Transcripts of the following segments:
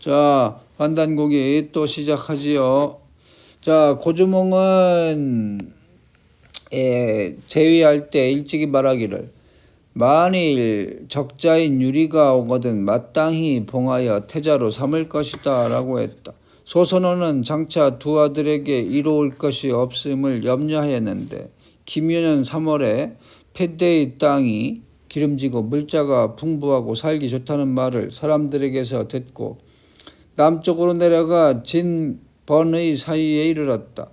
자, 판단곡이 또 시작하지요. 자, 고주몽은 예, 제위할 때 일찍이 말하기를 만일 적자인 유리가 오거든 마땅히 봉하여 태자로 삼을 것이다 라고 했다. 소선호는 장차 두 아들에게 이로울 것이 없음을 염려하였는데 김유년 3월에 패대의 땅이 기름지고 물자가 풍부하고 살기 좋다는 말을 사람들에게서 듣고 남쪽으로 내려가 진번의 사이에 이르렀다.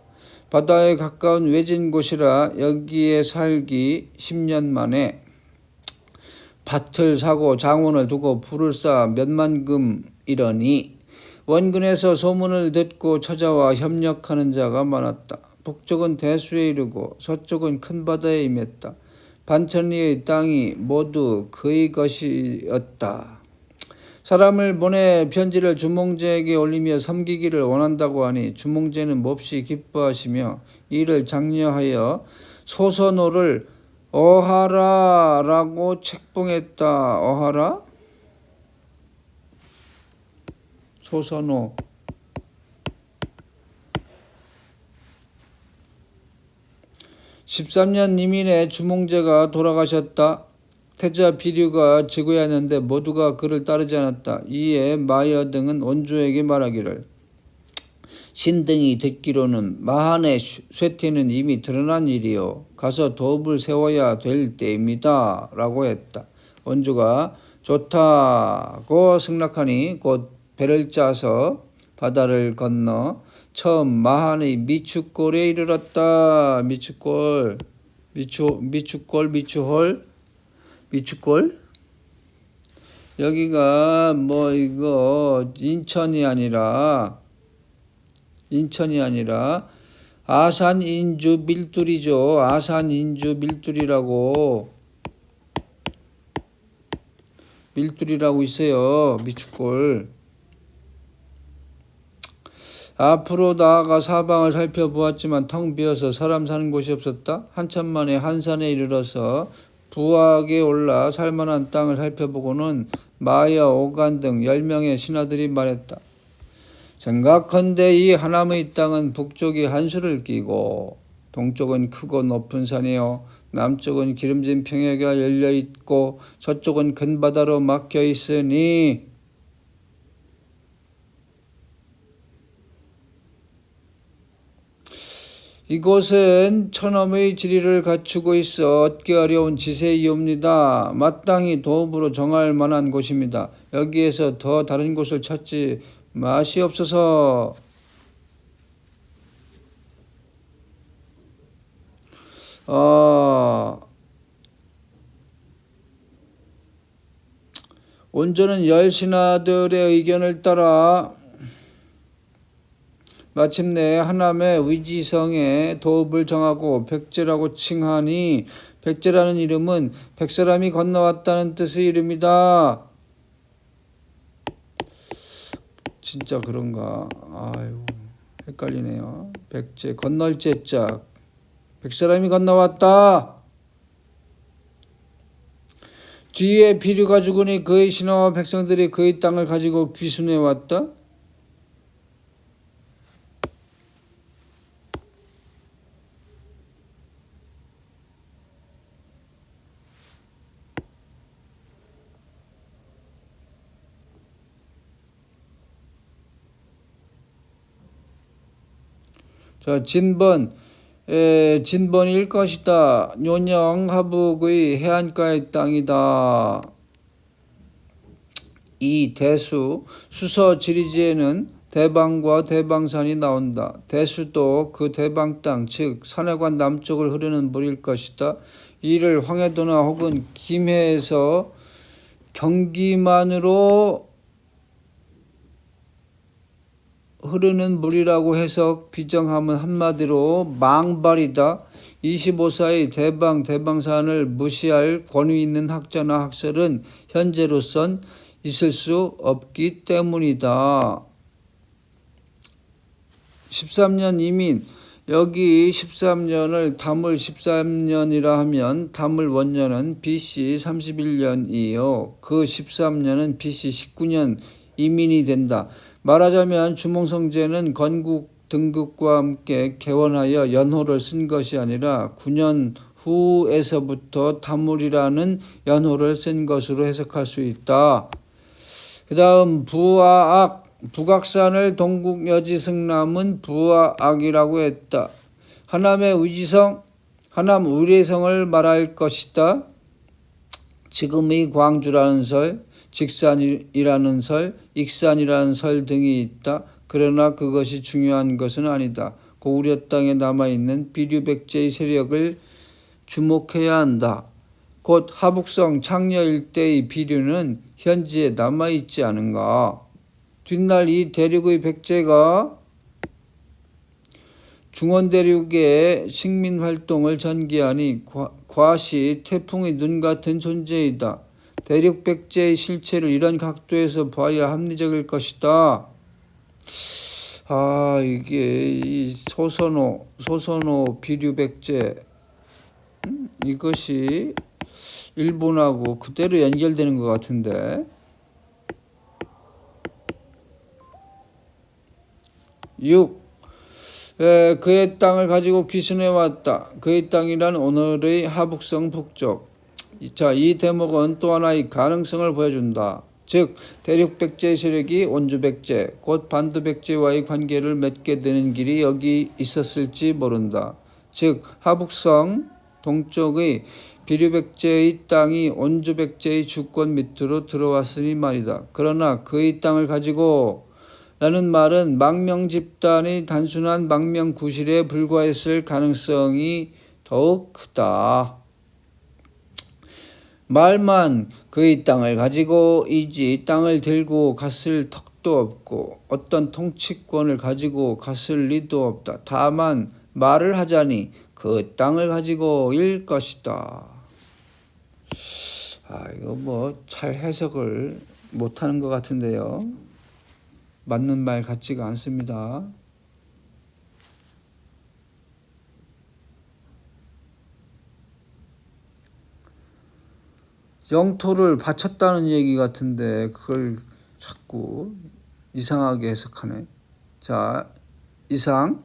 바다에 가까운 외진 곳이라 여기에 살기 10년 만에 밭을 사고 장원을 두고 불을 쌓아 몇만 금 이러니 원근에서 소문을 듣고 찾아와 협력하는 자가 많았다. 북쪽은 대수에 이르고 서쪽은 큰 바다에 임했다. 반천리의 땅이 모두 그의 것이었다. 사람을 보내 편지를 주몽제에게 올리며 섬기기를 원한다고 하니 주몽제는 몹시 기뻐하시며 이를 장려하여 소선호를 어하라라고 책봉했다. 어하라? 소선호. (13년) 이민의 주몽제가 돌아가셨다. 태자 비류가 즉위하였는데 모두가 그를 따르지 않았다. 이에 마여 등은 원조에게 말하기를 신등이 듣기로는 마한의 쇠퇴는 이미 드러난 일이요. 가서 도읍을 세워야 될 때입니다. 라고 했다. 원주가 좋다고 승낙하니 곧 배를 짜서 바다를 건너 처음 마한의 미추골에 이르렀다. 미추골, 미추, 미추골, 미추홀, 미추골? 여기가 뭐 이거 인천이 아니라 인천이 아니라 아산 인주 밀두리죠. 아산 인주 밀두리라고 밀두리라고 있어요. 미추골. 앞으로 나아가 사방을 살펴보았지만 텅 비어서 사람 사는 곳이 없었다. 한참 만에 한산에 이르러서 부하게 올라 살만한 땅을 살펴보고는 마야, 오간 등열 명의 신하들이 말했다. 생각컨대 이 하남의 땅은 북쪽이 한수를 끼고 동쪽은 크고 높은 산이요 남쪽은 기름진 평야가 열려 있고 서쪽은 큰 바다로 막혀 있으니 이곳은 천엄의 지리를 갖추고 있어 얻기 어려운 지세이옵니다. 마땅히 도읍으로 정할 만한 곳입니다. 여기에서 더 다른 곳을 찾지 마시옵소서. 어, 온전은 열 신하들의 의견을 따라 마침내 하남의 위지성에 도읍을 정하고 백제라고 칭하니 백제라는 이름은 백사람이 건너왔다는 뜻의 이름이다. 진짜 그런가? 아유 헷갈리네요. 백제 건널 제짝 백사람이 건너왔다. 뒤에 비류가 죽으니 그의 신하와 백성들이 그의 땅을 가지고 귀순해 왔다. 자, 진번, 에, 진번일 것이다. 요령 하북의 해안가의 땅이다. 이 대수 수서 지리지에는 대방과 대방산이 나온다. 대수도 그 대방 땅, 즉 산해관 남쪽을 흐르는 물일 것이다. 이를 황해도나 혹은 김해에서 경기만으로 흐르는 물이라고 해석 비정하면 한마디로 망발이다. 25사의 대방 대방산을 무시할 권위 있는 학자나 학설은 현재로선 있을 수 없기 때문이다. 13년 이민 여기 13년을 담을 13년이라 하면 담을 원년은 BC 31년이요. 그 13년은 BC 19년 이민이 된다. 말하자면 주몽성제는 건국 등극과 함께 개원하여 연호를 쓴 것이 아니라 9년 후에서부터 다물이라는 연호를 쓴 것으로 해석할 수 있다. 그 다음 부와악 북악산을 동국여지 승남은 부와악이라고 했다. 하남의 위지성, 하남 의례성을 말할 것이다. 지금의 광주라는 설, 직산이라는 설, 익산이라는 설 등이 있다. 그러나 그것이 중요한 것은 아니다. 고구려 땅에 남아있는 비류백제의 세력을 주목해야 한다. 곧 하북성 창녀 일대의 비류는 현지에 남아있지 않은가. 뒷날 이 대륙의 백제가 중원대륙의 식민활동을 전개하니 과- 과시 태풍의 눈 같은 존재이다. 대륙 백제의 실체를 이런 각도에서 봐야 합리적일 것이다. 아 이게 이 소선호 소선호 비류 백제 음, 이것이 일본하고 그대로 연결되는 것 같은데. 6. 에, 그의 땅을 가지고 귀순해 왔다. 그의 땅이란 오늘의 하북성 북쪽. 자, 이 대목은 또 하나의 가능성을 보여준다. 즉, 대륙 백제의 세력이 원주 백제, 곧 반도 백제와의 관계를 맺게 되는 길이 여기 있었을지 모른다. 즉, 하북성 동쪽의 비류 백제의 땅이 원주 백제의 주권 밑으로 들어왔으니 말이다. 그러나 그의 땅을 가지고 라는 말은 망명 집단의 단순한 망명 구실에 불과했을 가능성이 더욱 크다. 말만 그의 땅을 가지고 이지 땅을 들고 갔을 턱도 없고 어떤 통치권을 가지고 갔을 리도 없다. 다만 말을 하자니 그 땅을 가지고 일 것이다. 아 이거 뭐 잘 해석을 못하는 것 같은데요. 맞는 말 같지가 않습니다. 영토를 바쳤다는 얘기 같은데 그걸 자꾸 이상하게 해석하네. 자, 이상